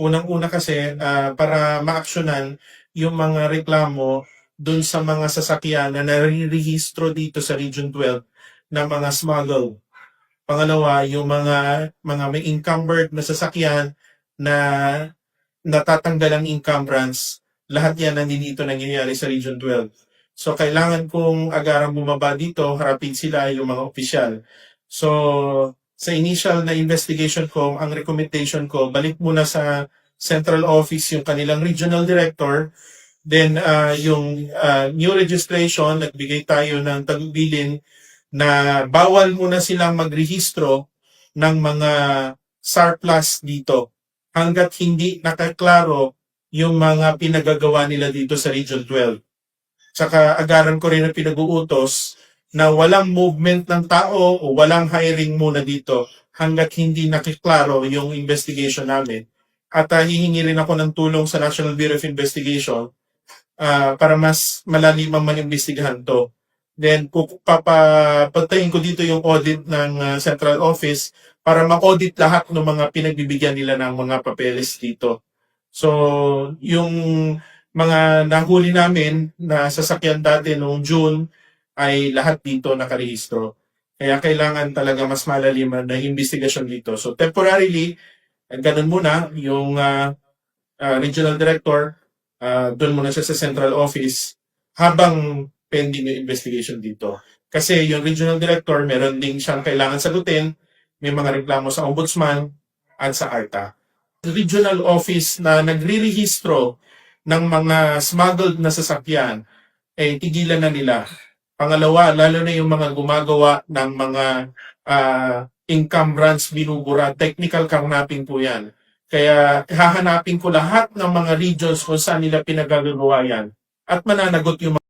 Unang-una kasi ah, para maaksyonan yung mga reklamo dun sa mga sasakyan na narirehistro dito sa Region 12 na mga smuggle. Pangalawa, yung mga mga may encumbered na sasakyan na natatanggal ang encumbrance. Lahat yan nandito nangyayari sa Region 12. So kailangan kong agarang bumaba dito, harapin sila yung mga opisyal. So sa initial na investigation ko, ang recommendation ko, balik muna sa central office yung kanilang regional director. Then ah, yung ah, new registration, nagbigay tayo ng tagbilin na bawal muna silang magrehistro ng mga surplus dito hanggat hindi nakaklaro yung mga pinagagawa nila dito sa Region 12. Saka agaran ko rin ang pinag-uutos na walang movement ng tao o walang hiring muna dito hanggat hindi nakiklaro yung investigation namin. At ah, hihingi rin ako ng tulong sa National Bureau of Investigation ah, para mas malalim ang manimbestigahan to. Then, papapatayin ko dito yung audit ng ah, central office para ma-audit lahat ng mga pinagbibigyan nila ng mga papeles dito. So, yung mga nahuli namin na sasakyan dati noong June ay lahat dito nakarehistro. Kaya kailangan talaga mas malalim na investigasyon dito. So, temporarily, eh, ganun muna yung ah, ah, regional director, ah, doon muna siya sa central office habang pending yung investigation dito. Kasi yung regional director, meron din siyang kailangan sagutin, may mga reklamo sa ombudsman at sa ARTA. Regional office na nagre-rehistro ng mga smuggled na sasakyan, eh tigilan na nila. Pangalawa, lalo na yung mga gumagawa ng mga ah, encumbrance binubura, technical carnapping po yan. Kaya hahanapin ko lahat ng mga regions kung saan nila pinagagawa yan at mananagot yung